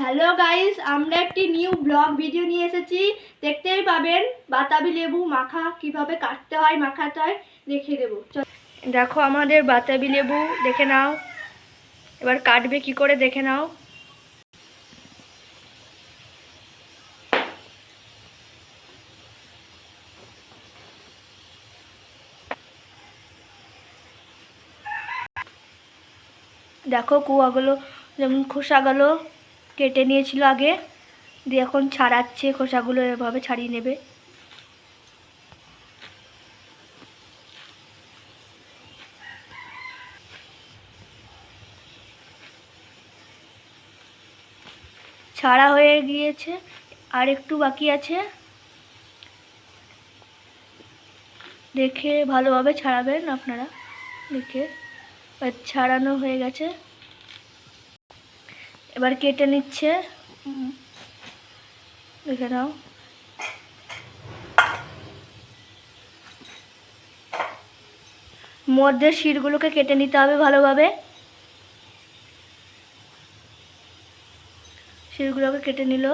Hello guys আমরা একটি new blog video নিয়ে এসেছি। দেখতেই পাবেন বাতাবি লেবু, মাখা কীভাবে কাটতে হয় মাখাতে হয় দেখিয়ে দেবো দেখো আমাদের বাতাবি লেবু, দেখে নাও। এবার কাটবে কি করে দেখে নাও। দেখো কুয়াগুলো যেমন খোসাগুলো কেটে নিয়েছিল আগে, দিয়ে এখন ছাড়াচ্ছে, খোসাগুলো এভাবে ছাড়িয়ে নেবে। ছাড়া হয়ে গিয়েছে, আর একটু বাকি আছে। দেখে ভালোভাবে ছাড়াবেন আপনারা, দেখে। ছাড়ানো হয়ে গেছে। এবার কেটে নিচ্ছে। দেখে নাও। মধ্যে শিরগুলোকে কেটে নিতে হবে ভালোভাবে। শিরগুলোকে কেটে নিল।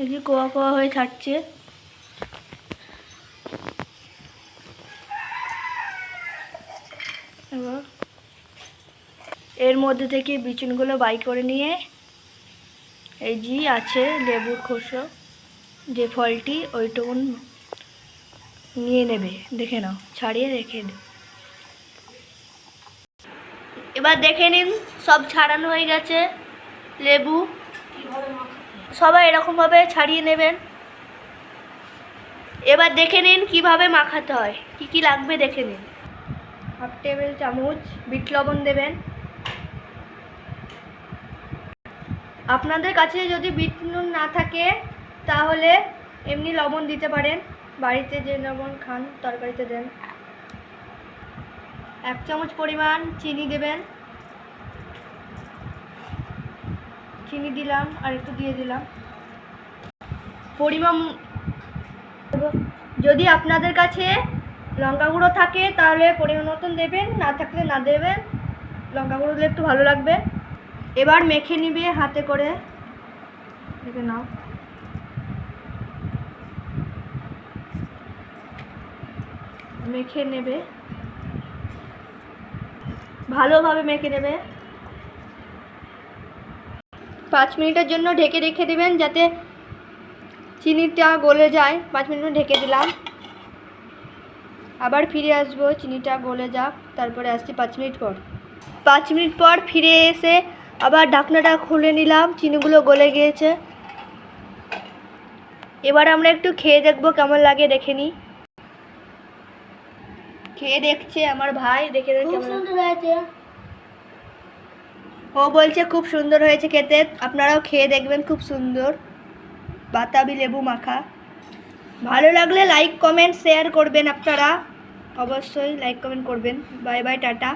এই যে কোয়া কোয়া হয়ে ছাড়ছে এবার এর মধ্যে থেকে বিচুনগুলো বাই করে নিয়ে, এই যে আছে লেবুর খোসা, যে ফলটি ওইটুকু নিয়ে নেবে, দেখে নাও, ছাড়িয়ে রেখে দে। এবার দেখে নিন, সব ছাড়ানো হয়ে গেছে, লেবু। সবাই এরকমভাবে ছাড়িয়ে নেবেন। এবার দেখে নিন, কীভাবে মাখাতে হয়, কি কি লাগবে দেখে নিন। হাফ টেবিল চামচ বিট লবণ দেবেন। আপনাদের কাছে যদি বিট নুন না থাকে, তাহলে এমনি লবণ দিতে পারেন। বাড়িতে যে লবণ খান, তরকারিতে দেন। এক চামচ পরিমাণ চিনি দেবেন। চিনি দিলাম, আর একটু দিয়ে দিলাম। পরিমাণ যদি আপনাদের কাছে লঙ্কা গুঁড়ো থাকে, তাহলে পরিমাণ মতন দেবেন। না থাকলে না দেবেন। লঙ্কা গুঁড়ো দিলে একটু ভালো লাগবে। এবার মেখে নিবে হাতে করে। দেখে নাও। মেখে নেবে। ভালোভাবে মেখে নেবে। পাঁচ মিনিটের জন্য ঢেকে রেখে দেবেন যাতে চিনিটা গলে যায়। পাঁচ মিনিট ঢেকে দিলাম। আবার ফিরে আসব, চিনিটা গলে যাক, তারপরে আসছি পাঁচ মিনিট পর। পাঁচ মিনিট পর ফিরে এসে আবার ঢাকনাটা খুলে নিলাম চিনিগুলো গলে গিয়েছে। এবার আমরা একটু খেয়ে দেখব কেমন লাগে দেখে নিই। খেয়ে দেখছে আমার ভাই দেখে দেখে ও বলছে খুব সুন্দর হয়েছে খেতে আপনারাও খেয়ে দেখবেন খুব সুন্দর। বাতাবি লেবু মাখা। ভালো লাগলে লাইক কমেন্ট শেয়ার করবেন আপনারা। অবশ্যই লাইক কমেন্ট করবেন। Bye bye tata.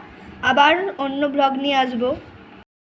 আবার অন্য ব্লগ নিয়ে আসব।